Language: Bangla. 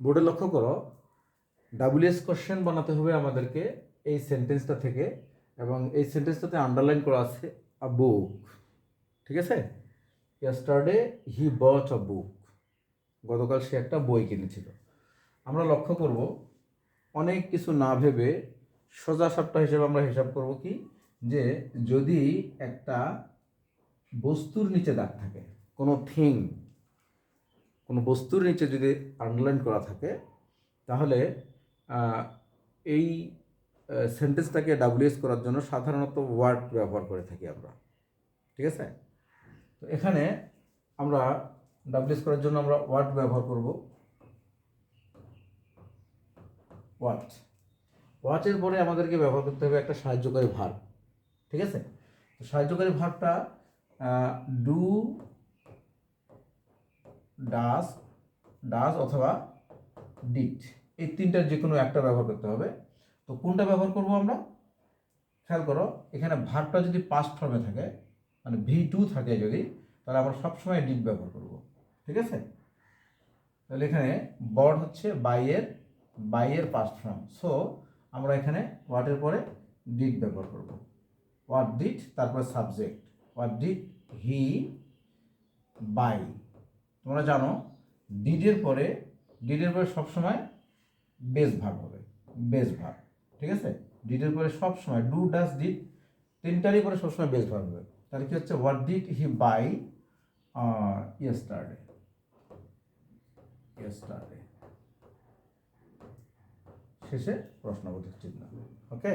বোর্ডে লক্ষ্য করো ডাব্লিউএস কোশ্চেন বানাতে হবে আমাদেরকে এই সেন্টেন্সটা থেকে এবং এই সেন্টেন্সটাতে আন্ডারলাইন করা আছে আ বুক ঠিক আছে? ইয়াস্টারডে হি বট আ বুক গতকাল সে একটা বই কিনেছিল। আমরা লক্ষ্য করব, অনেক কিছু না ভেবে সোজা সাপটা হিসেবে আমরা হিসাব করব কি? যে যদি একটা বস্তুর নিচে দাগ থাকে, কোনো থিং কোনো বস্তুর নিচে যদি আন্ডারলাইন করা থাকে, তাহলে এই সেন্টেন্সটাকে ডাব্লিউএস করার জন্য সাধারণত ওয়ার্ড ব্যবহার করে থাকি আমরা। ঠিক আছে? তো এখানে আমরা ডাব্লিউএস করার জন্য আমরা ওয়ার্ড ব্যবহার করব। ওয়াট ওয়াচের পরে আমাদেরকে ব্যবহার করতে হবে একটা সাহায্যকারী ভার ঠিক আছে? সাহায্যকারী ভারটা ডু ডাস ডাস অথবা ডিট এই তিনটার যে কোনো একটা ব্যবহার করতে হবে। তো কোনটা ব্যবহার করব আমরা? খেয়াল করো, এখানে ভারটা যদি পাস্ট ফর্মে থাকে মানে ভি টু থাকে যদি, তাহলে আমরা সবসময় ডিট ব্যবহার করব। ঠিক আছে? তাহলে এখানে বড হচ্ছে বাইয়ের বাইয়ের পাস্ট ফর্ম সো আমরা এখানে ওয়াটের পরে ডিট ব্যবহার করব। ওয়াট ডিট তারপরে subject what did he buy তোমরা জানো ডিডের পরে ডিডের পরে সবসময় বেস ভাগ হবে বেস ভাগ, ঠিক আছে? ডিডের পরে সবসময় ডু ডাস ডিড তিনটারই পরে সবসময় বেস ভাগ হবে। তাহলে কি হচ্ছে? What did he buy yesterday yesterday শেষে প্রশ্নবোধক চিহ্ন ওকে